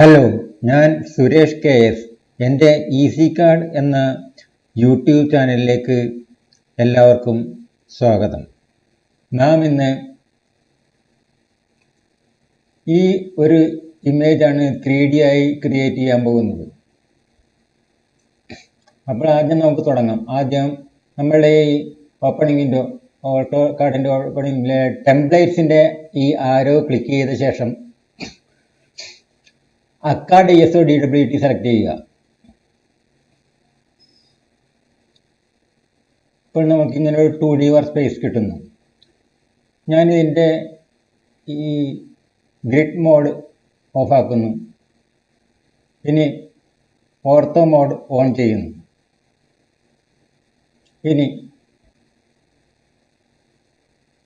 Hello ഞാൻ Suresh K S. എന്റെ easy card എന്ന യൂട്യൂബ് ചാനലിലേക്ക് എല്ലാവർക്കും സ്വാഗതം. നാം ഇന്ന് ഈ ഒരു ഇമേജാണ് ത്രീ ഡി ആയി ക്രിയേറ്റ് ചെയ്യാൻ പോകുന്നത്. അപ്പോൾ ആദ്യം നമുക്ക് തുടങ്ങാം. ആദ്യം നമ്മളുടെ ഈ ഓപ്പണിങ്ങിന്റെ ഓട്ടോ കാർഡിന്റെ ഓപ്പണിങ്ങിലെ ടെംപ്ലേറ്റ്സിന്റെ ഈ ആരോ ക്ലിക്ക് ചെയ്ത ശേഷം അക്ക D S O D W T select ചെയ്യുക. ഇപ്പോൾ നമുക്ക് ഇങ്ങനെ ഒരു ടു ഡി വർ സ്പേസ് കിട്ടുന്നു. ഞാൻ ഇതിന്റെ ഈ ഗ്രിഡ് മോഡ് ഓഫാക്കുന്നു ഇനി ഓർത്തോ മോഡ് ഓൺ ചെയ്യുന്നു. ഇനി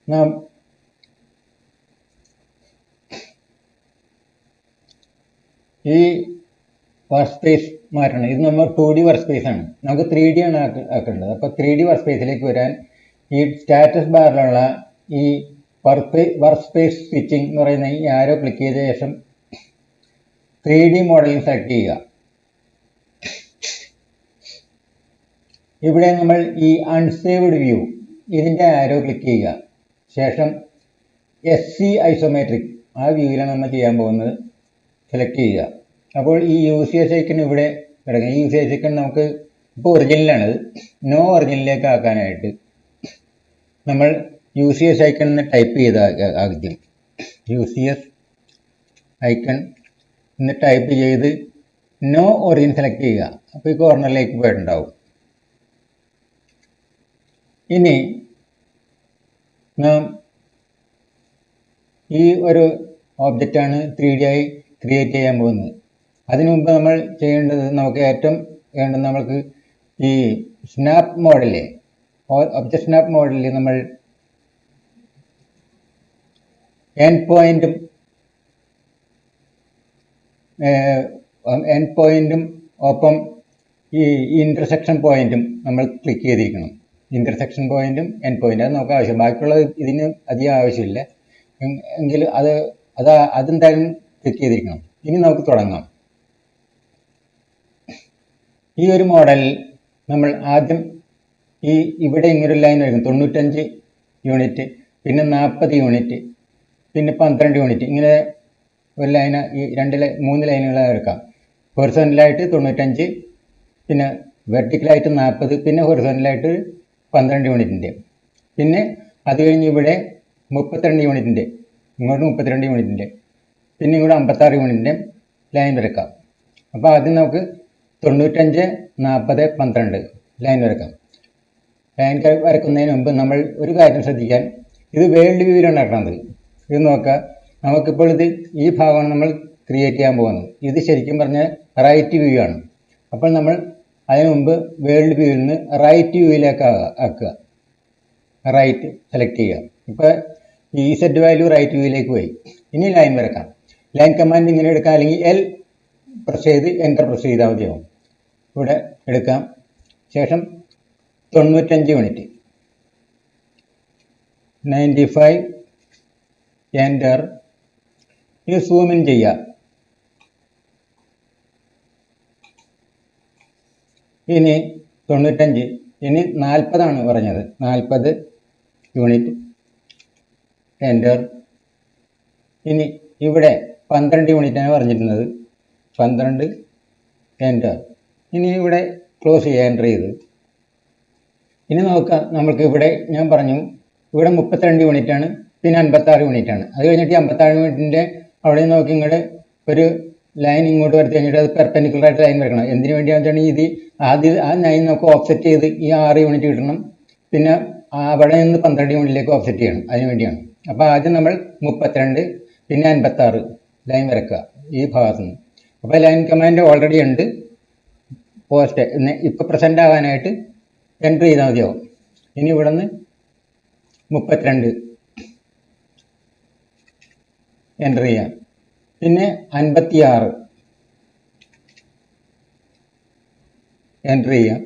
നാം ഈ വർക്ക് സ്പേസ് മാറ്റണം. ഇത് നമ്മൾ ടു ഡി വർക്ക് സ്പേസ് ആണ്. നമുക്ക് ത്രീ ഡി ആണ് ആക്ക- ആക്കേണ്ടത്. അപ്പോൾ ത്രീ ഡി വർക്ക് സ്പേസിലേക്ക് വരാൻ ഈ സ്റ്റാറ്റസ് ബാറിലുള്ള ഈ വർക്ക് വർക്ക് സ്പേസ് സ്റ്റിച്ചിങ് എന്ന് പറയുന്ന ഈ ആരോ ക്ലിക്ക് ചെയ്ത ശേഷം ത്രീ ഡി മോഡലിൽ സെലക്ട് ചെയ്യുക. ഇവിടെ നമ്മൾ ഈ അൺസേവ്ഡ് വ്യൂ ഇതിന്റെ ആരോ ക്ലിക്ക് ചെയ്യുക. ശേഷം എസ് സി ഐസോമെട്രിക് ആ വ്യൂവിലാണ് നമ്മൾ ചെയ്യാൻ പോകുന്നത്. സെലക്ട് ചെയ്യുക. അപ്പോൾ ഈ യു സി എസ് ഐക്കൺ ഇവിടെ കിടക്കുക ഈ യു സി എസ് ഐക്കൺ നമുക്ക് ഇപ്പോൾ ഒറിജിനലാണത് നോ ഒറിജിനലിലേക്ക് ആക്കാനായിട്ട് നമ്മൾ യു സി എസ് ഐക്കൺ എന്ന് ടൈപ്പ് ചെയ്ത ആദ്യം. യു സി എസ് ഐക്കൺ എന്ന് ടൈപ്പ് ചെയ്ത് നോ ഒറിജിൻ സെലക്ട് ചെയ്യുക. അപ്പോൾ ഈ കോർണറിലേക്ക് പോയിട്ടുണ്ടാവും. ഇനി നാം ഈ ഒരു ഓബ്ജക്റ്റാണ് ത്രീ ഡി ആയി ക്രിയേറ്റ് ചെയ്യാൻ പോകുന്നത്. അതിനു മുമ്പ് നമ്മൾ ചെയ്യേണ്ടത് നമുക്ക് ഏറ്റവും വേണ്ടത് നമ്മൾക്ക് ഈ സ്നാപ്പ് മോഡലിൽ ഒബ്ജക്ട് സ്നാപ്പ് മോഡലിൽ നമ്മൾ എൻ പോയിന്റും എൻ പോയിന്റും ഒപ്പം ഈ ഇന്റർസെക്ഷൻ പോയിന്റും നമ്മൾ ക്ലിക്ക് ചെയ്തിരിക്കണം. ഇന്റർസെക്ഷൻ പോയിന്റും എൻ പോയിന്റും അത് നമുക്ക് ആവശ്യം. ബാക്കിയുള്ളത് ഇതിന് അധികം ആവശ്യമില്ല. എങ്കിൽ അത് അത് അതെന്തായാലും ക്ലിക്ക് ചെയ്തിരിക്കണം. ഇനി നമുക്ക് തുടങ്ങാം. ഈ ഒരു മോഡൽ നമ്മൾ ആദ്യം ഈ ഇവിടെ ഇങ്ങനൊരു ലൈൻ വരും തൊണ്ണൂറ്റഞ്ച് യൂണിറ്റ് പിന്നെ നാൽപ്പത് യൂണിറ്റ് പിന്നെ പന്ത്രണ്ട് യൂണിറ്റ് ഇങ്ങനെ ഒരു ലൈന് ഈ രണ്ട് ലൈ മൂന്ന് ലൈനുകളായി എടുക്കാം ഹൊറിസോണലായിട്ട് തൊണ്ണൂറ്റഞ്ച് പിന്നെ വെർട്ടിക്കലായിട്ട് നാൽപ്പത് പിന്നെ ഹൊറിസോണലായിട്ട് പന്ത്രണ്ട് യൂണിറ്റിന്റെ പിന്നെ അത് കഴിഞ്ഞ് ഇവിടെ മുപ്പത്തിരണ്ട് യൂണിറ്റിന്റെ ഇങ്ങോട്ട് മുപ്പത്തിരണ്ട് യൂണിറ്റിന്റെ പിന്നെ ഇവിടെ അമ്പത്താറ് യൂണിറ്റിന്റെ ലൈൻ വരക്കാം. അപ്പോൾ ആദ്യം നമുക്ക് തൊണ്ണൂറ്റഞ്ച് നാൽപ്പത് പന്ത്രണ്ട് ലൈൻ വരക്കാം. ലൈൻ വരക്കുന്നതിന് മുമ്പ് നമ്മൾ ഒരു കാര്യം ശ്രദ്ധിക്കാൻ ഇത് വേൾഡ് വ്യൂവിലാണ് ഇറക്കുന്നത് ഇത് നോക്കുക നമുക്കിപ്പോൾ ഇത് ഈ ഭാഗമാണ് നമ്മൾ ക്രിയേറ്റ് ചെയ്യാൻ പോകുന്നത്. ഇത് ശരിക്കും പറഞ്ഞാൽ റൈറ്റ് വ്യൂ ആണ്. അപ്പോൾ നമ്മൾ അതിനു മുമ്പ് വേൾഡ് വ്യൂവിൽ നിന്ന് റൈറ്റ് വ്യൂവിലേക്ക് ആക്കുക. റൈറ്റ് സെലക്ട് ചെയ്യുക. ഇപ്പോൾ ഈ സെറ്റ് വാല്യൂ റൈറ്റ് വ്യൂവിലേക്ക് പോയി. ഇനി ലൈൻ വരക്കാം. ലൈൻ കമാൻഡ് ഇങ്ങനെ എടുക്കാം. അല്ലെങ്കിൽ എൽ പ്രസ് ചെയ്ത് എന്റർ പ്രസ് ചെയ്താൽ മതിയാവും ഇവിടെ എടുക്കാം. ശേഷം തൊണ്ണൂറ്റഞ്ച് യൂണിറ്റ് നയന്റി ഫൈവ് എന്റർ ഇത് സൂം ഇൻ ചെയ്യാം. ഇനി തൊണ്ണൂറ്റഞ്ച് ഇനി നാൽപ്പതാണ് പറഞ്ഞത്. നാൽപ്പത് യൂണിറ്റ് എന്റർ ഇനി ഇവിടെ പന്ത്രണ്ട് യൂണിറ്റാണ് പറഞ്ഞിരുന്നത്. പന്ത്രണ്ട് എന്റർ ഇനി ഇവിടെ ക്ലോസ് ചെയ്യുക എന്റർ ചെയ്ത്. ഇനി നോക്കാം നമ്മൾക്ക് ഇവിടെ ഞാൻ പറഞ്ഞു ഇവിടെ മുപ്പത്തിരണ്ട് യൂണിറ്റാണ് പിന്നെ അൻപത്താറ് യൂണിറ്റാണ് അത് കഴിഞ്ഞിട്ട് ഈ അമ്പത്താറ് യൂണിറ്റിന്റെ അവിടെ നോക്കി ഇങ്ങോട്ട് ഒരു ലൈൻ ഇങ്ങോട്ട് വരച്ച് കഴിഞ്ഞിട്ട് അത് പെർപെൻഡിക്കുലർ ആയിട്ട് ലൈൻ വരക്കണം. എന്തിനു വേണ്ടിയാണെന്ന് വെച്ചാൽ ഇത് ആദ്യം ആ ലൈൻ നമുക്ക് ഓഫ്സെറ്റ് ചെയ്ത് ഈ ആറ് യൂണിറ്റ് കിട്ടണം. പിന്നെ അവിടെ നിന്ന് പന്ത്രണ്ട് യൂണിറ്റിലേക്ക് ഓഫ്സെറ്റ് ചെയ്യണം. അതിനു വേണ്ടിയാണ്. അപ്പോൾ ആദ്യം നമ്മൾ മുപ്പത്തിരണ്ട് പിന്നെ അൻപത്താറ്. ലൈൻ വരക്കുക ഈ ഭാഗത്ത് നിന്ന് അപ്പോൾ ലൈൻ കമാൻഡ് ഓൾറെഡി ഉണ്ട്. പോസ്റ്റ് ഇപ്പോൾ പ്രസന്റ് ആകാനായിട്ട് എന്റർ ചെയ്താൽ മതിയാവും. ഇനി ഇവിടെ നിന്ന് മുപ്പത്തിരണ്ട് എന്റർ ചെയ്യാം. പിന്നെ അൻപത്തിയാറ് എന്റർ ചെയ്യാം.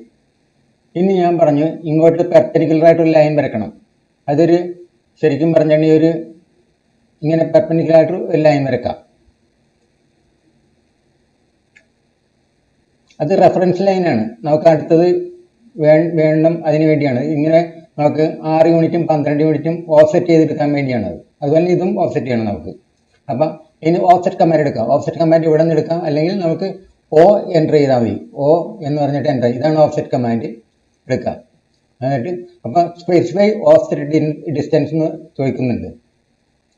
ഇനി ഞാൻ പറഞ്ഞു ഇങ്ങോട്ട് പെർപ്പനിക്കുലർ ആയിട്ടൊരു ലൈൻ വരക്കണം അതൊരു ശരിക്കും പറഞ്ഞിട്ടുണ്ടെങ്കിൽ ഒരു ഇങ്ങനെ പെർപ്പനിക്കുലർ ആയിട്ട് ഒരു ലൈൻ വരക്കാം അത് റെഫറൻസ് ലൈനാണ് നമുക്ക് അടുത്തത് വേ വേണം അതിന് വേണ്ടിയാണ്. ഇങ്ങനെ നമുക്ക് ആറ് യൂണിറ്റും പന്ത്രണ്ട് യൂണിറ്റും ഓഫ്സെറ്റ് ചെയ്തെടുക്കാൻ വേണ്ടിയാണ് അത് അതുപോലെ ഇതും ഓഫ്സെറ്റ് ചെയ്യണം നമുക്ക്. അപ്പം ഇനി ഓഫ്സെറ്റ് കമാൻഡ് എടുക്കാം. ഓഫ്സെറ്റ് കമാൻഡ് ഇവിടെ നിന്ന് എടുക്കാം. അല്ലെങ്കിൽ നമുക്ക് ഓ എന്റർ ചെയ്താൽ മതി. ഓ എന്ന് പറഞ്ഞിട്ട് എന്റർ ഇതാണ് ഓഫ്സെറ്റ് കമാൻഡ് എടുക്കാം എന്നിട്ട് അപ്പോൾ സ്പെസിഫൈ ഓഫ്സെറ്റ് ഡിസ്റ്റൻസ് എന്ന് ചോദിക്കുന്നുണ്ട്.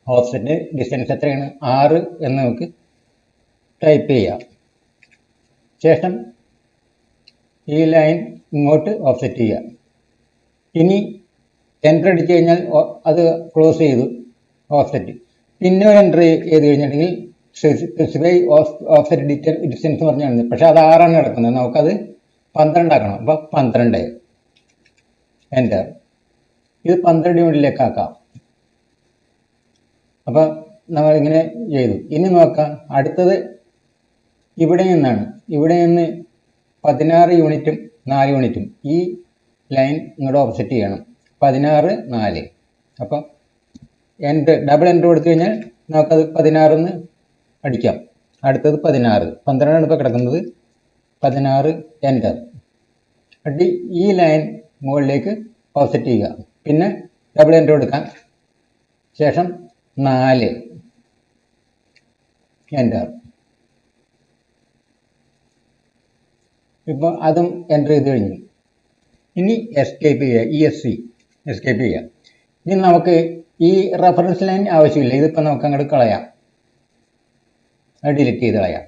ഓഫ്സെറ്റ് ഡിസ്റ്റൻസ് എത്രയാണ്? ആറ് എന്ന് നമുക്ക് ടൈപ്പ് ചെയ്യാം. ശേഷം ഈ ലൈൻ ഇങ്ങോട്ട് ഓഫ്സെറ്റ് ചെയ്യുക. ഇനി എന്റർ അടിച്ചു കഴിഞ്ഞാൽ അത് ക്ലോസ് ചെയ്തു ഓഫ്സെറ്റ്. പിന്നെ ഒരു എന്റർ ചെയ്ത് കഴിഞ്ഞിട്ടുണ്ടെങ്കിൽ ഓഫ്സെറ്റ് ഡിസ്റ്റൻസ് പറഞ്ഞാണ്. പക്ഷെ അത് ആറാണ് കിടക്കുന്നത്. നമുക്കത് പന്ത്രണ്ടാക്കണം അപ്പോൾ പന്ത്രണ്ട്. എന്റർ ഇത് പന്ത്രണ്ട് യൂണിറ്റിലേക്ക് ആക്കാം. അപ്പോൾ നമ്മളിങ്ങനെ ചെയ്തു. ഇനി നോക്കാം. അടുത്തത് ഇവിടെ നിന്നാണ്. ഇവിടെ നിന്ന് പതിനാറ് യൂണിറ്റും നാല് യൂണിറ്റും. ഈ ലൈൻ ഇങ്ങോട്ട് ഓപ്പോസിറ്റ് ചെയ്യണം. പതിനാറ് നാല്. അപ്പം എന്റർ ഡബിൾ എന്റർ കൊടുത്തു കഴിഞ്ഞാൽ നമുക്കത് പതിനാറിന്ന് അടിക്കാം. അടുത്തത് പതിനാറ്. പന്ത്രണ്ടാണ് ഇപ്പോൾ കിടക്കുന്നത്. പതിനാറ് എന്റർ അടി ഈ ലൈൻ മുകളിലേക്ക് ഓപ്പോസിറ്റ് ചെയ്യുക. പിന്നെ ഡബിൾ എന്റർ കൊടുക്കാം. ശേഷം നാല്. എന്റർ ഇപ്പോൾ അതും എന്റർ ചെയ്ത് കഴിഞ്ഞു. ഇനി എസ്കേപ്പ് ചെയ്യുക ഇ എസ് സി എസ്കേപ്പ് ചെയ്യുക. ഇനി നമുക്ക് ഈ റെഫറൻസ് ലൈൻ ആവശ്യമില്ല. ഇതിപ്പോൾ നമുക്ക് അങ്ങോട്ട് കളയാം. അത് ഡിലീറ്റ് ചെയ്ത് കളയാം.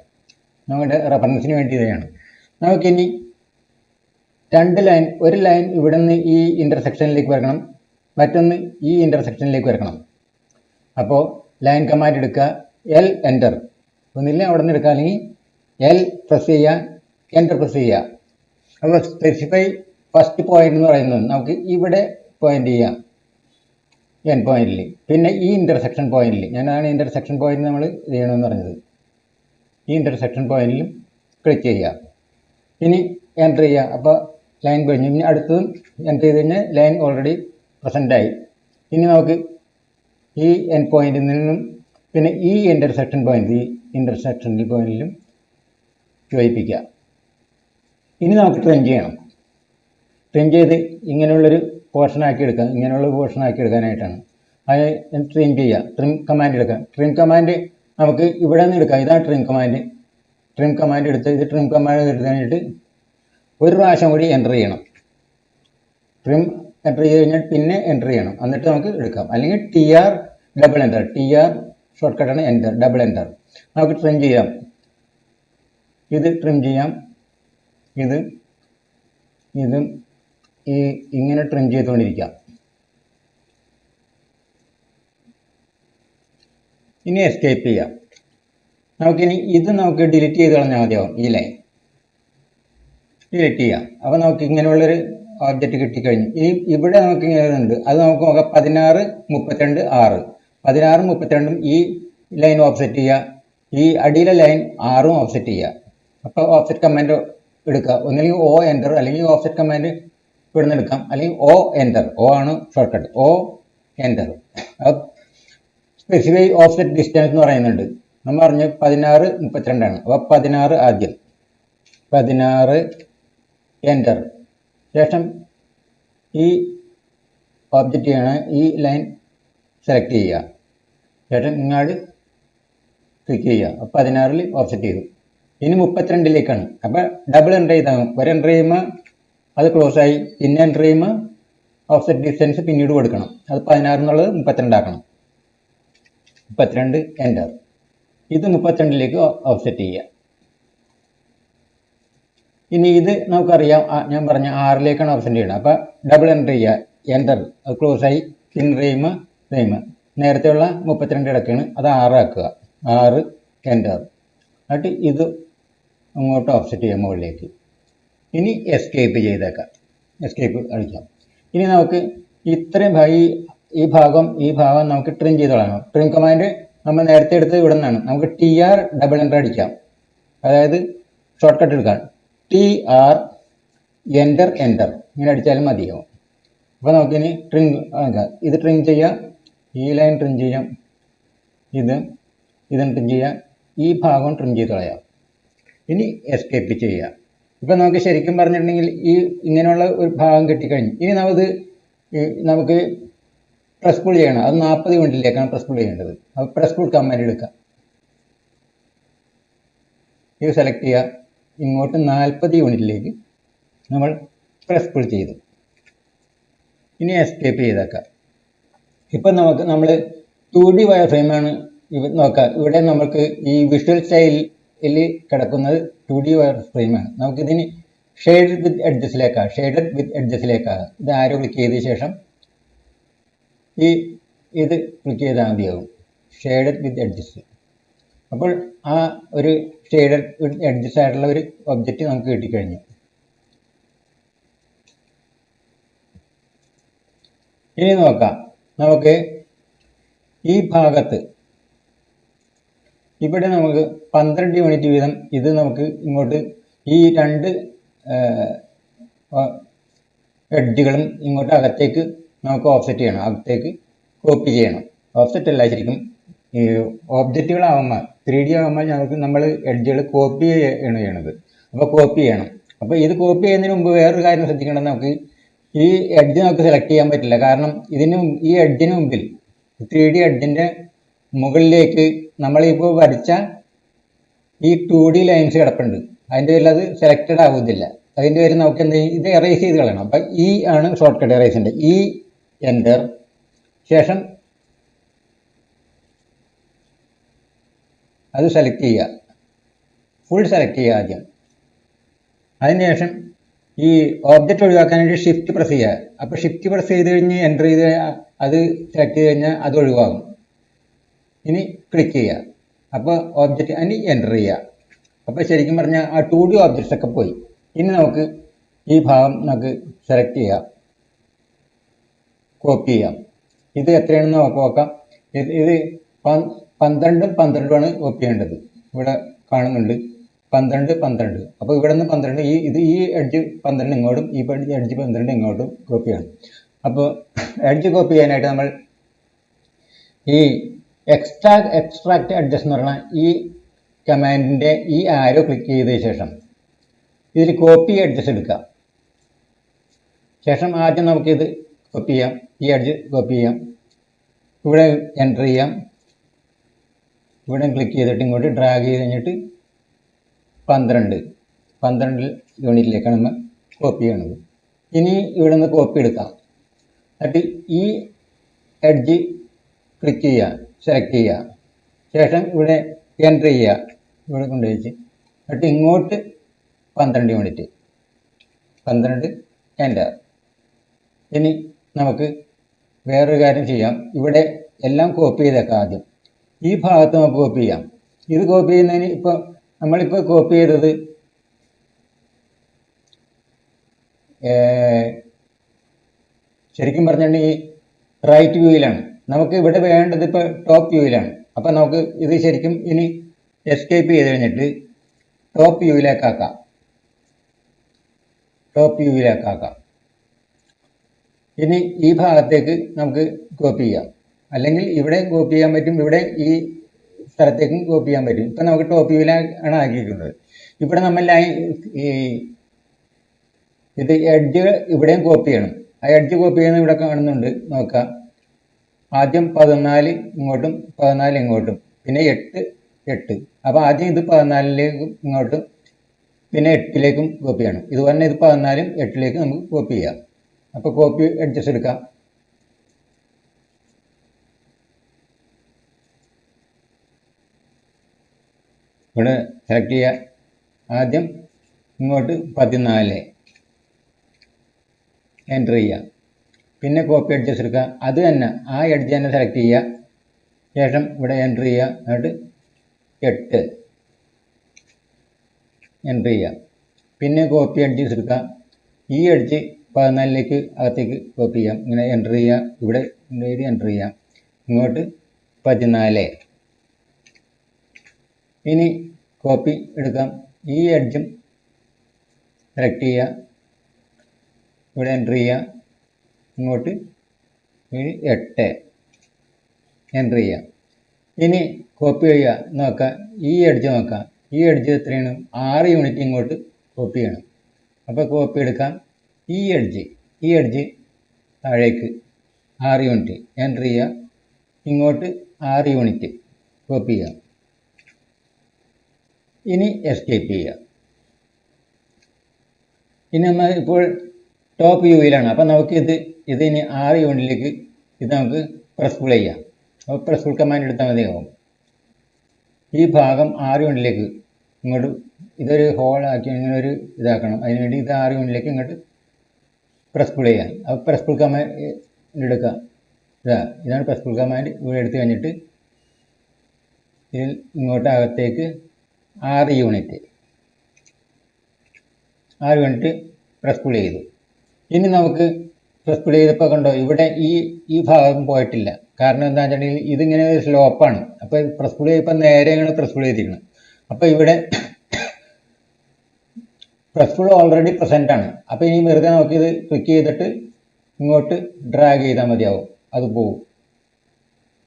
നമ്മുടെ റെഫറൻസിന് വേണ്ടി ഇതാണ് നമുക്കിനി രണ്ട് ലൈൻ ഒരു ലൈൻ ഇവിടെ നിന്ന് ഈ ഇന്റർസെക്ഷനിലേക്ക് വരക്കണം മറ്റൊന്ന് ഈ ഇന്റർസെക്ഷനിലേക്ക് വരക്കണം അപ്പോൾ ലൈൻ കമാൻഡ് എടുക്കുക എൽ എന്റർ ഒന്നില്ല അവിടെ നിന്ന് എടുക്കുക? അല്ലെങ്കിൽ എൽ പ്രസ് ചെയ്യുക എന്റർ പ്രസ് ചെയ്യുക അപ്പോൾ സ്പെസിഫൈ ഫസ്റ്റ് പോയിന്റ് എന്ന് പറയുന്നത് നമുക്ക് ഇവിടെ പോയിന്റ് ചെയ്യാം. എൻ പോയിന്റിൽ പിന്നെ ഈ ഇന്റർസെക്ഷൻ പോയിന്റിൽ ഞാനാണ് ഇന്റർസെക്ഷൻ പോയിന്റ് നമ്മൾ ചെയ്യണമെന്ന് പറഞ്ഞത്. ഈ ഇന്റർസെക്ഷൻ പോയിന്റിലും ക്ലിക്ക് ചെയ്യുക ഇനി എന്റർ ചെയ്യുക അപ്പോൾ ലൈൻ കഴിഞ്ഞു. ഇനി അടുത്തതും എന്റർ ചെയ്ത് കഴിഞ്ഞാൽ ലൈൻ ഓൾറെഡി പ്രസന്റ് ആയി. ഇനി നമുക്ക് ഈ എൻ പോയിന്റിൽ നിന്നും പിന്നെ ഈ ഇന്റർസെക്ഷൻ പോയിന്റ് ഈ ഇന്റർസെക്ഷൻ പോയിന്റിലും യോജിപ്പിക്കുക ഇനി നമുക്ക് ട്രിം ചെയ്യണം. ട്രിം ചെയ്ത് ഇങ്ങനെയുള്ളൊരു പോർഷൻ ആക്കി എടുക്കാം. ഇങ്ങനെയുള്ള പോർഷൻ ആക്കി എടുക്കാനായിട്ടാണ്. അത് ട്രെയിൻ ചെയ്യുക ട്രിം കമാൻഡ് എടുക്കാം. ട്രിം കമാൻഡ് നമുക്ക് ഇവിടെ നിന്ന് എടുക്കാം. ഇതാണ് ട്രിം കമാൻഡ് ട്രിം കമാൻഡ് എടുത്ത് ഇത് ട്രിം കമാൻഡ് എടുക്കാനായിട്ട് ഒരു പ്രാവശ്യം കൂടി എന്റർ ചെയ്യണം. ട്രിം എന്റർ ചെയ്ത് കഴിഞ്ഞാൽ പിന്നെ എന്റർ ചെയ്യണം. എന്നിട്ട് നമുക്ക് എടുക്കാം. അല്ലെങ്കിൽ T R double enter T R short കട്ടാണ് enter double enter നമുക്ക് ട്രിം ചെയ്യാം. ഇത് ട്രിം ചെയ്യാം. ഇത് ഇതും ഈ ഇങ്ങനെ ട്രിം ചെയ്തുകൊണ്ടിരിക്കാം ഇനി എസ്കേപ്പ് ചെയ്യാം. നമുക്കിനി ഇത് നമുക്ക് ഡിലീറ്റ് ചെയ്ത് കളഞ്ഞാൽ മതിയാവും ഈ ലൈൻ ഡിലീറ്റ് ചെയ്യാം. അപ്പോൾ നമുക്ക് ഇങ്ങനെയുള്ളൊരു ഓബ്ജക്റ്റ് കിട്ടിക്കഴിഞ്ഞു. ഈ ഇവിടെ നമുക്ക് ഇങ്ങനെ ഉണ്ട് അത് നമുക്ക് നോക്കാം. പതിനാറ് മുപ്പത്തിരണ്ട് ആറ്. പതിനാറും മുപ്പത്തിരണ്ടും ഈ ലൈൻ ഓഫ്സെറ്റ് ചെയ്യുക. ഈ അടിയിലെ ലൈൻ ആറും ഓഫ്സെറ്റ് ചെയ്യുക. അപ്പോൾ ഓഫ്സെറ്റ് കമാൻഡ് എടുക്കുക. ഒന്നല്ലെങ്കിൽ ഒ എന്റർ അല്ലെങ്കിൽ ഓഫ്സെറ്റ് കമാൻഡ് ഇവിടെ നിന്ന് എടുക്കാം. അല്ലെങ്കിൽ ഒ എന്റർ ഒ ആണ് short cut O enter specify offset distance എന്ന് പറയുന്നുണ്ട്. നമ്മൾ പറഞ്ഞു പതിനാറ് മുപ്പത്തിരണ്ടാണ്. അപ്പോൾ പതിനാറ് ആദ്യം. പതിനാറ് എന്റർ ശേഷം ഈ ഓബ്ജക്റ്റ് ആണ് ഈ ലൈൻ സെലക്ട് ചെയ്യുക. ശേഷം ഇങ്ങോട്ട് ക്ലിക്ക് ചെയ്യുക. അപ്പോൾ പതിനാറിൽ ഓഫ്സെറ്റ് ചെയ്തു. ഇനി മുപ്പത്തിരണ്ടിലേക്കാണ്. അപ്പോൾ ഡബിൾ എന്റർ ചെയ്താൽ മതി. ഒരു എന്റർ ചെയ്യുമ്പോൾ അത് ക്ലോസ് ആയി. പിന്നെ എന്റർ ചെയ്യുമ്പോൾ ഓഫ്സെറ്റ് ഡിസ്റ്റൻസ് പിന്നീട് കൊടുക്കണം. അത് പതിനാറ് എന്നുള്ളത് മുപ്പത്തിരണ്ടാക്കണം മുപ്പത്തിരണ്ട് എന്റർ ഇത് മുപ്പത്തിരണ്ടിലേക്ക് ഓഫ്സെറ്റ് ചെയ്യുക. ഇനി ഇത് നമുക്കറിയാം. ഞാൻ പറഞ്ഞ ആറിലേക്കാണ് ഓപ്ഷൻ ചെയ്യണം അപ്പോൾ ഡബിൾ എന്റർ ചെയ്യുക. എന്റർ അത് ക്ലോസ് ആയി. പിന്നെ റെയിമ് റെയിമ് നേരത്തെയുള്ള മുപ്പത്തിരണ്ട് ഇടക്കാണ് അത് ആറാക്കുക. ആറ് എന്റർ എന്നിട്ട് ഇത് അങ്ങോട്ട് ഓഫ്സെറ്റ് ചെയ്യാം മുകളിലേക്ക്. ഇനി എസ്കേപ്പ് ചെയ്തേക്കാം. എസ്കേപ്പ് അടിക്കാം. ഇനി നമുക്ക് ഇത്രയും ഈ ഈ ഭാഗം ഈ ഭാഗം നമുക്ക് ട്രിം ചെയ്ത് കളയണം. ട്രിം കമാൻഡ് നമ്മൾ നേരത്തെ എടുത്തത് ഇവിടെ നിന്നാണ്. നമുക്ക് ടി ആർ ഡബിൾ എന്റർ അടിക്കാം. അതായത് ഷോർട്ട് കട്ട് എടുക്കാം. ടി ആർ എന്റർ എന്റർ ഇങ്ങനെ അടിച്ചാലും മതിയാവും അപ്പോൾ നമുക്കിനി ട്രിം ഇത് ട്രിം ചെയ്യാം. ഈ ലൈൻ ട്രിം ചെയ്യാം. ഇത് ഇതും ട്രിം ചെയ്യാം. ഈ ഭാഗം ട്രിം ചെയ്ത് കളയാം. ഇനി എസ്കേപ്പ് ചെയ്യുക. ഇപ്പം നമുക്ക് ശരിക്കും പറഞ്ഞിട്ടുണ്ടെങ്കിൽ ഈ ഇങ്ങനെയുള്ള ഒരു ഭാഗം കിട്ടിക്കഴിഞ്ഞു. ഇനി നമുക്ക് നമുക്ക് പ്രസ് പുൾ ചെയ്യണം. അത് നാൽപ്പത് മിനിറ്റിലേക്കാണ് പ്രസ് പുൾ ചെയ്യേണ്ടത്. അപ്പോൾ പ്രസ് പുൾ കമാൻഡ് എടുക്കാം ഇത് സെലക്ട് ചെയ്യുക. ഇങ്ങോട്ട് നാൽപ്പത് യൂണിറ്റിലേക്ക് നമ്മൾ പ്രസ് പുൾ ചെയ്തു. ഇനി എസ്കേപ്പ് ചെയ്തേക്കാം ഇപ്പം നമുക്ക് നമ്മൾ ടു ഡി വയർ ഫ്രെയിമാണ് ഇവ നോക്കാം ഇവിടെ നമുക്ക് ഈ വിഷ്വൽ സ്റ്റൈലിൽ കിടക്കുന്നത് ടു ഡി വയർ ഫ്രെയിമാണ് നമുക്കിതിന് ഷെയ്ഡ് വിത്ത് എഡ്ജസിലേക്കാണ് ഷെയ്ഡഡ് വിത്ത് എഡ്ജസിലേക്കാണ് ഇത് ആരോ ക്ലിക്ക് ചെയ്ത ശേഷം ഈ ഇത് ക്ലിക്ക് ചെയ്താൽ മതിയാവും. ഷെയ്ഡഡ് വിത്ത് എഡ്ജസ് അപ്പോൾ ആ ഒരു ഷെയ്ഡഡ് വിത്ത് എഡ്ജസ് ആയിട്ടുള്ള ഒരു ഒബ്ജക്റ്റ് നമുക്ക് കിട്ടിക്കഴിഞ്ഞു. ഇനി നോക്കാം. നമുക്ക് ഈ ഭാഗത്ത് ഇവിടെ നമുക്ക് പന്ത്രണ്ട് യൂണിറ്റ് വീതം ഇത് നമുക്ക് ഇങ്ങോട്ട് ഈ രണ്ട് എഡ്ജുകളും ഇങ്ങോട്ട് അകത്തേക്ക് നമുക്ക് ഓഫ്സെറ്റ് ചെയ്യണം. അകത്തേക്ക് കോപ്പി ചെയ്യണം. ഓഫ്സെറ്റ് അല്ല ശരിക്കും ഈ ഓബ്ജക്റ്റുകളാവുമ്പോൾ ത്രീ ഡി ആകുമ്പോൾ നമുക്ക് നമ്മൾ എഡ്ജുകൾ കോപ്പി ചെയ്യണം ചെയ്യണത്. അപ്പോൾ കോപ്പി ചെയ്യണം. അപ്പോൾ ഇത് കോപ്പി ചെയ്യുന്നതിന് മുമ്പ് വേറൊരു കാര്യം ശ്രദ്ധിക്കേണ്ടത് നമുക്ക് ഈ എഡ്ജ് നമുക്ക് സെലക്ട് ചെയ്യാൻ പറ്റില്ല. കാരണം ഇതിന് ഈ എഡ്ജിന് മുമ്പിൽ ത്രീ ഡി എഡ്ജിന്റെ മുകളിലേക്ക് നമ്മളിപ്പോൾ വരച്ച ഈ ടു ഡി ലൈൻസ് കിടപ്പുണ്ട്. അതിന്റെ പേരിൽ അത് സെലക്റ്റഡ് ആവുന്നില്ല അതിന്റെ പേര് നമുക്ക് എന്ത് ഇത് എറേസ് ചെയ്ത് കളയണം. അപ്പം ഈ ആണ് ഷോർട്ട് കട്ട് എറേസിന്റെ ഈ എന്റർ ശേഷം അത് സെലക്ട് ചെയ്യുക. ഫുൾ സെലക്ട് ചെയ്യുക ആദ്യം. അതിനുശേഷം ഈ ഓബ്ജക്റ്റ് ഒഴിവാക്കാൻ വേണ്ടി ഷിഫ്റ്റ് പ്രസ് ചെയ്യുക. അപ്പോൾ ഷിഫ്റ്റ് പ്രസ് ചെയ്ത് കഴിഞ്ഞ് എന്റർ ചെയ്ത് അത് സെലക്ട് ചെയ്ത് കഴിഞ്ഞാൽ അത് ഒഴിവാകും. ഇനി ക്ലിക്ക് ചെയ്യുക. അപ്പോൾ ഓബ്ജക്റ്റ് അതിന് എന്റർ ചെയ്യുക അപ്പോൾ ശരിക്കും പറഞ്ഞാൽ ആ ടു ഡി ഓബ്ജക്ട്സ് ഒക്കെ പോയി. ഇനി നമുക്ക് ഈ ഭാഗം നമുക്ക് സെലക്ട് ചെയ്യാം. കോപ്പി ചെയ്യാം. ഇത് എത്രയാണെന്ന് നമുക്ക് നോക്കാം. ഇത് ഇത് പന്ത്രണ്ടും ആണ് കോപ്പി ചെയ്യേണ്ടത്. ഇവിടെ കാണുന്നുണ്ട്. പന്ത്രണ്ട് പന്ത്രണ്ട്. അപ്പോൾ ഇവിടെ നിന്ന് പന്ത്രണ്ട് ഈ ഇത് ഈ എഡ്ജ് പന്ത്രണ്ട് ഇങ്ങോട്ടും ഈ എഡ്ജ് പന്ത്രണ്ട് ഇങ്ങോട്ടും കോപ്പി ചെയ്യണം. അപ്പോൾ എഡ്ജ് കോപ്പി ചെയ്യാനായിട്ട് നമ്മൾ ഈ എക്സ്ട്രാ എക്സ്ട്രാക്ട് അഡ്ജസ്റ്റ് എന്ന് പറഞ്ഞാൽ ഈ കമാൻഡിന്റെ ഈ ആരോ ക്ലിക്ക് ചെയ്ത ശേഷം ഇതിൽ കോപ്പി അഡ്ജസ്റ്റ് എടുക്കാം ശേഷം ആദ്യം നമുക്കിത് കോപ്പി ചെയ്യാം. ഈ അഡ്ജ് കോപ്പി ചെയ്യാം. ഇവിടെ എന്റർ ചെയ്യാം. ഇവിടെ ക്ലിക്ക് ചെയ്തിട്ട് ഇങ്ങോട്ട് ഡ്രാഗ് ചെയ്ത് കഴിഞ്ഞിട്ട് പന്ത്രണ്ട്. പന്ത്രണ്ട് യൂണിറ്റിലേക്കാണ് നമ്മൾ കോപ്പി ചെയ്യണത്. ഇനി ഇവിടെ നിന്ന് കോപ്പി എടുക്കാം. എന്നിട്ട് ഈ എഡ്ജ് ക്ലിക്ക് ചെയ്യുക. സെലക്ട് ചെയ്യുക. ശേഷം ഇവിടെ എന്റർ ചെയ്യുക. ഇവിടെ കൊണ്ടുവച്ച് എന്നിട്ട് ഇങ്ങോട്ട് പന്ത്രണ്ട് യൂണിറ്റ് പന്ത്രണ്ട് എന്റർ ഇനി നമുക്ക് വേറൊരു കാര്യം ചെയ്യാം. ഇവിടെ എല്ലാം കോപ്പി ചെയ്തേക്കാം ആദ്യം. ഈ ഭാഗത്ത് നമുക്ക് കോപ്പി ചെയ്യാം. ഇത് കോപ്പി ചെയ്യുന്നതിന് ഇപ്പോൾ നമ്മളിപ്പോൾ കോപ്പി ചെയ്തത് ശരിക്കും പറഞ്ഞിട്ടുണ്ടെങ്കിൽ റൈറ്റ് വ്യൂയിലാണ് നമുക്ക് ഇവിടെ വേണ്ടത് ഇപ്പോൾ ടോപ്പ് വ്യൂയിലാണ് അപ്പം നമുക്ക് ഇത് ശരിക്കും ഇനി എസ്കേപ്പ് ചെയ്ത് കഴിഞ്ഞിട്ട് ടോപ്പ് വ്യൂവിലേക്കാക്കാം ടോപ്പ് വ്യൂവിലേക്കാക്കാം ഇനി ഈ ഭാഗത്തേക്ക് നമുക്ക് കോപ്പി ചെയ്യാം. അല്ലെങ്കിൽ ഇവിടെ കോപ്പി ചെയ്യാൻ പറ്റും ഇവിടെ ഈ സ്ഥലത്തേക്കും കോപ്പി ചെയ്യാൻ പറ്റും. ഇപ്പം നമുക്ക് ടോപ്പ് വ്യൂവിലാണ് ആക്കിയിരിക്കുന്നത്. ഇവിടെ നമ്മൾ ലൈൻ ഈ ഇത് എഡ്ജ് ഇവിടെയും കോപ്പി ചെയ്യണം. ആ എഡ്ജ് കോപ്പി ചെയ്യുന്നത് ഇവിടെ കാണുന്നുണ്ട്. നോക്കാം. ആദ്യം പതിനാല് ഇങ്ങോട്ടും പതിനാല് ഇങ്ങോട്ടും. പിന്നെ എട്ട് എട്ട്. അപ്പോൾ ആദ്യം ഇത് പതിനാലിലേക്കും ഇങ്ങോട്ടും പിന്നെ എട്ടിലേക്കും കോപ്പി ചെയ്യണം. ഇതുപോലെ ഇത് പതിനാലും എട്ടിലേക്കും നമുക്ക് കോപ്പി ചെയ്യാം. അപ്പോൾ കോപ്പി അഡ്ജസ്റ്റ് എടുക്കാം. ഇവിടെ സെലക്ട് ചെയ്യുക ആദ്യം ഇങ്ങോട്ട് പതിനാല്. എന്റർ ചെയ്യുക പിന്നെ കോപ്പി അഡ്ജസ്റ്റ് എടുക്കുക. അത് തന്നെ. ആ എഡ്ജ് തന്നെ സെലക്ട് ചെയ്യുക. ശേഷം ഇവിടെ എന്റർ ചെയ്യുക. എന്നിട്ട് എട്ട്. എന്റർ ചെയ്യുക. പിന്നെ കോപ്പി അഡ്ജസ്റ്റ് എടുക്കുക. ഈ എഡ്ജ് പതിനാലിലേക്ക് അകത്തേക്ക് കോപ്പി ചെയ്യാം. ഇങ്ങനെ എന്റർ ചെയ്യുക. ഇവിടെ എഴുതി എന്റർ ചെയ്യാം ഇങ്ങോട്ട് പതിനാല്. ഇനി കോപ്പി എടുക്കാം. ഈ എഡ്ജും സെലക്ട് ചെയ്യുക. ഇവിടെ എന്റർ ചെയ്യുക. ഇങ്ങോട്ട് ഇനി എട്ട്. എന്റർ ചെയ്യാം ഇനി കോപ്പി ചെയ്യുക. നോക്കുക. ഈ അടിച്ച് നോക്കാം ഈ അടിച്ച് എത്രയാണ്? ആറ് യൂണിറ്റ് ഇങ്ങോട്ട് കോപ്പി ചെയ്യണം. അപ്പോൾ കോപ്പി എടുക്കാം. ഈ അടിച്ച് ഈ അടിച്ച് താഴേക്ക് ആറ് യൂണിറ്റ് എന്റർ ചെയ്യുക. ഇങ്ങോട്ട് ആറ് യൂണിറ്റ് കോപ്പി ചെയ്യാം ഇനി എസ്കേപ്പ് ചെയ്യുക. ഇനി നമ്മൾ ഇപ്പോൾ ടോപ്പ് വ്യൂവിലാണ് അപ്പോൾ നമുക്ക് ഇത് ഇനി ആറ് യൂണിറ്റിലേക്ക് ഇത് നമുക്ക് പ്രസ് ഫുൾ ചെയ്യാം. അപ്പോൾ പ്രസ് ഫുൾ കമാൻഡ് എടുത്താൽ മതിയാവും ഈ ഭാഗം ആറ് യൂണിറ്റിലേക്ക് ഇങ്ങോട്ട് ഇതൊരു ഹോളാക്കി ഇങ്ങനെ ഒരു ഇതാക്കണം. അതിനുവേണ്ടി ഇത് ആറ് യൂണിറ്റിലേക്ക് ഇങ്ങോട്ട് പ്രസ് ഫുൾ ചെയ്യാൻ അപ്പോൾ പ്രസ് ഫുൾ കമാൻഡ് എടുക്കാം ഇതാ ഇതാണ് പ്രസ് ഫുൾ കമാൻഡ് ഇവിടെ എടുത്ത് കഴിഞ്ഞിട്ട് ഇതിൽ ഇങ്ങോട്ടകത്തേക്ക് ആറ് യൂണിറ്റ്. ആറ് യൂണിറ്റ് പ്രസ് പുൾ ചെയ്തു. ഇനി നമുക്ക് പുൾ ചെയ്തപ്പോൾ കണ്ടോ ഇവിടെ ഈ ഈ ഭാഗം പോയിട്ടില്ല. കാരണം എന്താ വെച്ചിട്ടുണ്ടെങ്കിൽ ഇതിങ്ങനെ ഒരു സ്ലോപ്പാണ്. അപ്പോൾ പ്രസ് ചെയ്തപ്പോൾ നേരെ ഇങ്ങനെ പ്രസ് പുൾ ചെയ്തിരിക്കണം. അപ്പോൾ ഇവിടെ പ്രസ് ഓൾറെഡി പ്രസന്റ് ആണ്. അപ്പോൾ ഇനി വെറുതെ നോക്കിയത് ക്ലിക്ക് ചെയ്തിട്ട് ഇങ്ങോട്ട് ഡ്രാഗ് ചെയ്താൽ മതിയാവും. അത് പോവും.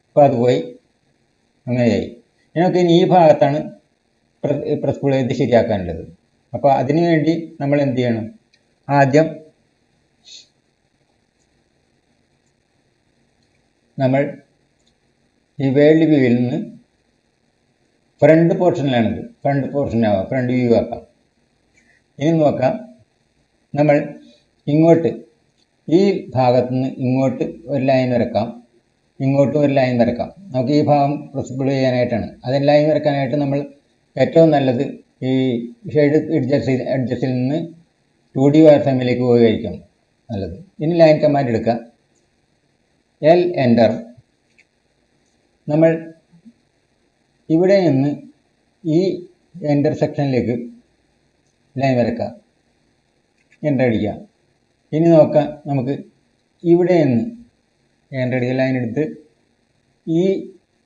അപ്പോൾ അത് പോയി. അങ്ങനെയായി. ഇനി ഇനി ഈ ഭാഗത്താണ് പ്രസ് പുൾ ചെയ്ത് ശരിയാക്കാനുള്ളത്. അപ്പോൾ അതിനു വേണ്ടി നമ്മൾ എന്ത് ചെയ്യണം? ആദ്യം നമ്മൾ ഈ വേൾഡ് വ്യൂവിൽ നിന്ന് ഫ്രണ്ട് പോർഷനിലാണിത് ഫ്രണ്ട് പോർഷനാവാം ഫ്രണ്ട് വ്യൂ ആക്കാം. ഇനി നോക്കാം നമ്മൾ ഇങ്ങോട്ട് ഈ ഭാഗത്ത് നിന്ന് ഇങ്ങോട്ട് ഒരു ലൈൻ വരക്കാം ഇങ്ങോട്ടും ഒരു ലൈൻ വരക്കാം. നമുക്ക് ഈ ഭാഗം പ്രിസിബിൾ ചെയ്യാനായിട്ടാണ്. അതിന് ലൈൻ വരക്കാനായിട്ട് നമ്മൾ ഏറ്റവും നല്ലത് ഈ ഷെയ്ഡ് അഡ്ജസ്റ്റ് അഡ്ജസ്റ്റിൽ നിന്ന് ടു ഡി വയർ പോയി പോവുകയായിരിക്കും നല്ലത്. ഇനി ലൈൻ കമാൻഡ് എടുക്കുക എൽ എന്റർ നമ്മൾ ഇവിടെ നിന്ന് ഈ എന്റർ സെക്ഷനിലേക്ക് ലൈൻ വരക്കുക എന്റർ അടിക്കുക. ഇനി നോക്കാം നമുക്ക് ഇവിടെ നിന്ന് എന്റർ അടിക്കുക ലൈൻ എടുത്ത് ഈ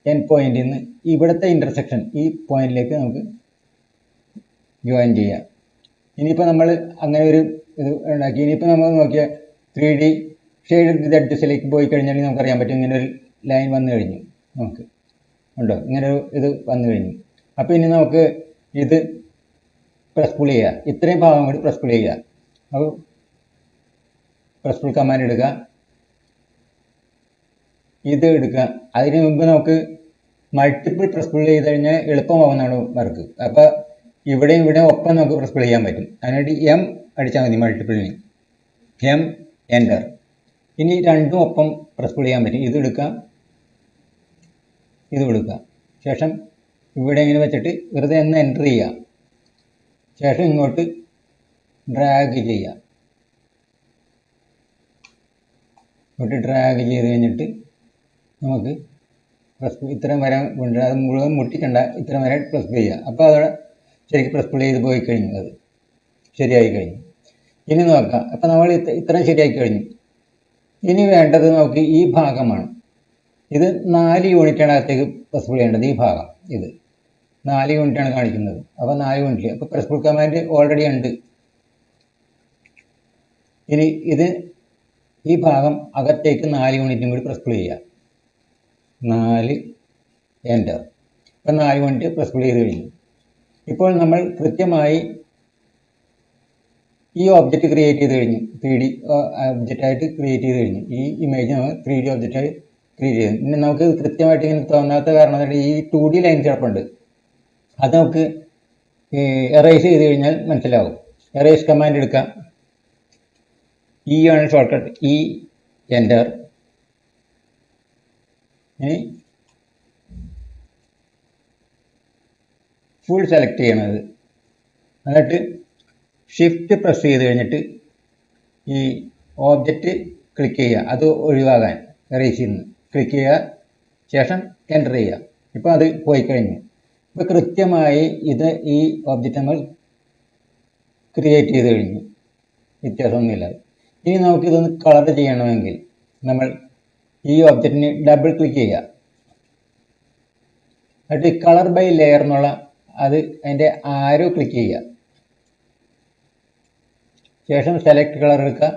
എൻ പോയിന്റിൽ നിന്ന് ഇവിടുത്തെ ഇന്റർസെക്ഷൻ ഈ പോയിന്റിലേക്ക് നമുക്ക് ജോയിൻ ചെയ്യാം. ഇനിയിപ്പോൾ നമ്മൾ അങ്ങനെ ഒരു ഇത് ഉണ്ടാക്കി. ഇനിയിപ്പോൾ നമ്മൾ നോക്കിയാൽ ത്രീ ഡി ഷെയ്ഡ് അഡ്ജസ്റ്റിലേക്ക് പോയി കഴിഞ്ഞാൽ നമുക്കറിയാൻ പറ്റും ഇങ്ങനെ ഒരു ലൈൻ വന്നു കഴിഞ്ഞു. നമുക്ക്. ഉണ്ടോ? ഇങ്ങനെ ഒരു ഇത് വന്നു കഴിഞ്ഞു. അപ്പോൾ ഇനി നമുക്ക് ഇത് പ്രസ് പുൾ ചെയ്യുക. ഇത്രയും ഭാഗം കൂടി പ്രസ് പുൾ ചെയ്യുക. അപ്പോൾ പ്രസ് പുൾ കമാൻഡ് എടുക്കുക. ഇത് എടുക്കുക. അതിന് മുമ്പ് നമുക്ക് മൾട്ടിപ്പിൾ പ്രസ് പുൾ ചെയ്ത് കഴിഞ്ഞാൽ എളുപ്പമാവുന്നതാണ് വർക്ക്. അപ്പോൾ ഇവിടെയും ഇവിടെ ഒപ്പം നമുക്ക് പ്രസ് പുൾ ചെയ്യാൻ പറ്റും. അതിനായിട്ട് എം അടിച്ചാൽ മതി മൾട്ടിപ്പിളിന് എം എന്റർ ഇനി രണ്ടും ഒപ്പം പ്രസ് പുൾ ചെയ്യാൻ പറ്റും. ഇത് എടുക്കാം ഇത് കൊടുക്കുക. ശേഷം ഇവിടെ ഇങ്ങനെ വെച്ചിട്ട് വെറുതെ ഒന്ന് എന്റർ ചെയ്യുക. ശേഷം ഇങ്ങോട്ട് ഡ്രാഗ് ചെയ്യുക. ഇങ്ങോട്ട് ഡ്രാഗ് ചെയ്ത് കഴിഞ്ഞിട്ട് നമുക്ക് പ്രസ് ഇത്രയും വരെ കൊണ്ട് അത് മുഴുവൻ മുട്ടിക്കണ്ട. ഇത്രയും വരെ പ്രസ് ചെയ്യുക. അപ്പോൾ അതോടെ ശരിക്കും പ്രസ് പുൾ ചെയ്ത് പോയി കഴിഞ്ഞു. അത് ശരിയായി കഴിഞ്ഞു. ഇനി നോക്കാം. അപ്പോൾ നമ്മൾ ഇത്ര ഇത്രയും ശരിയാക്കി കഴിഞ്ഞു. ഇനി വേണ്ടത് നമുക്ക് ഈ ഭാഗമാണ്. ഇത് നാല് യൂണിറ്റാണ് അകത്തേക്ക് പ്രസ് പുൾ ചെയ്യേണ്ടത് ഈ ഭാഗം ഇത്. നാല് യൂണിറ്റാണ് കാണിക്കുന്നത്. അപ്പോൾ നാല് യൂണിറ്റ്. അപ്പോൾ പ്രസ് പുൾ കമാൻഡ് ഓൾറെഡി ഉണ്ട്. ഇനി ഇത് ഈ ഭാഗം അകത്തേക്ക് നാല് യൂണിറ്റും കൂടി പ്രസ് പുൾ ചെയ്യുക. നാല് എന്റർ ഇപ്പം നാല് യൂണിറ്റ് പ്രസ് പുൾ ചെയ്ത് കഴിഞ്ഞു. ഇപ്പോൾ നമ്മൾ കൃത്യമായി ഈ ഒബ്ജക്റ്റ് ക്രിയേറ്റ് ചെയ്ത് കഴിഞ്ഞു. ത്രീ ഡി ഒബ്ജക്റ്റായിട്ട് ക്രിയേറ്റ് ചെയ്ത് കഴിഞ്ഞു. ഈ ഇമേജ് നമ്മൾ ത്രീ ഡി ഒബ്ജക്റ്റായി ക്രിയേറ്റ് ചെയ്തു. പിന്നെ നമുക്ക് കൃത്യമായിട്ട് ഇങ്ങനെ തോന്നാത്ത കാരണം ഈ ടു ഡി ലൈൻ കിടപ്പുണ്ട്. അത് നമുക്ക് എറേസ് ചെയ്ത് കഴിഞ്ഞാൽ മനസ്സിലാവും. എറേസ് കമാൻഡ് എടുക്കാം. ഇ ആണ് ഷോർട്ട് കട്ട് ഈ എന്റർ ഇനി ഫുൾ സെലക്ട് ചെയ്യണത്. എന്നിട്ട് ഷിഫ്റ്റ് പ്രസ് ചെയ്ത് കഴിഞ്ഞിട്ട് ഈ ഓബ്ജക്റ്റ് ക്ലിക്ക് ചെയ്യുക. അത് ഒഴിവാകാൻ എറേസിൽ നിന്ന് ക്ലിക്ക് ചെയ്യുക. ശേഷം എന്റർ ചെയ്യുക. ഇപ്പോൾ അത് പോയി കഴിഞ്ഞു. ഇപ്പോൾ കൃത്യമായി ഇത് ഈ ഓബ്ജക്റ്റ് നമ്മൾ ക്രിയേറ്റ് ചെയ്ത് കഴിഞ്ഞു. വ്യത്യാസമൊന്നുമില്ലാതെ ഇനി നമുക്കിതൊന്ന് കളർ ചെയ്യണമെങ്കിൽ നമ്മൾ ഈ ഓബ്ജക്റ്റിന് ഡബിൾ ക്ലിക്ക് ചെയ്യുക. എന്നിട്ട് കളർ ബൈ ലെയർ എന്നുള്ള അത് അതിന്റെ ആരോ ക്ലിക്ക് ചെയ്യുക. ശേഷം സെലക്ട് കളർ എടുക്കുക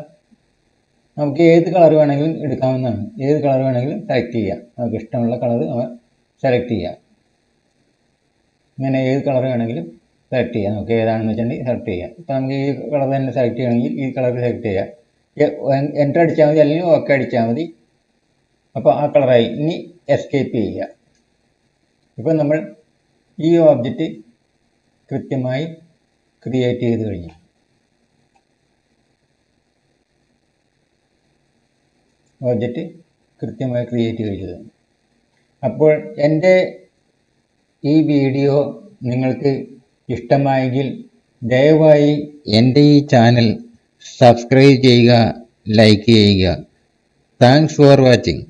നമുക്ക് ഏത് കളർ വേണമെങ്കിലും എടുക്കാവുന്നതാണ്. ഏത് കളർ വേണമെങ്കിലും സെലക്ട് ചെയ്യാം. നമുക്ക് ഇഷ്ടമുള്ള കളർ സെലക്ട് ചെയ്യാം. ഇങ്ങനെ ഏത് കളർ വേണമെങ്കിലും സെലക്ട് ചെയ്യാം. നമുക്ക് ഏതാണെന്ന് വെച്ചിട്ടുണ്ടെങ്കിൽ സെലക്ട് ചെയ്യാം. ഇപ്പോൾ നമുക്ക് ഈ കളർ തന്നെ സെലക്ട് ചെയ്യണമെങ്കിൽ ഈ കളർ സെലക്ട് ചെയ്യാം. എന്റർ അടിച്ചാൽ മതി അല്ലെങ്കിൽ ഓക്കെ അടിച്ചാൽ മതി. അപ്പോൾ ആ കളറായി ഇനി എസ്കേപ്പ് ചെയ്യുക. ഇപ്പോൾ നമ്മൾ ഈ ഓബ്ജക്റ്റ് കൃത്യമായി ക്രിയേറ്റ് ചെയ്ത് കഴിഞ്ഞു. ഓബ്ജക്റ്റ് കൃത്യമായി ക്രിയേറ്റ് ചെയ്തത്. അപ്പോൾ എന്റെ ഈ വീഡിയോ നിങ്ങൾക്ക് ഇഷ്ടമായെങ്കിൽ ദയവായി എന്റെ ഈ ചാനൽ സബ്സ്ക്രൈബ് ചെയ്യുക ലൈക്ക് ചെയ്യുക. Thanks for watching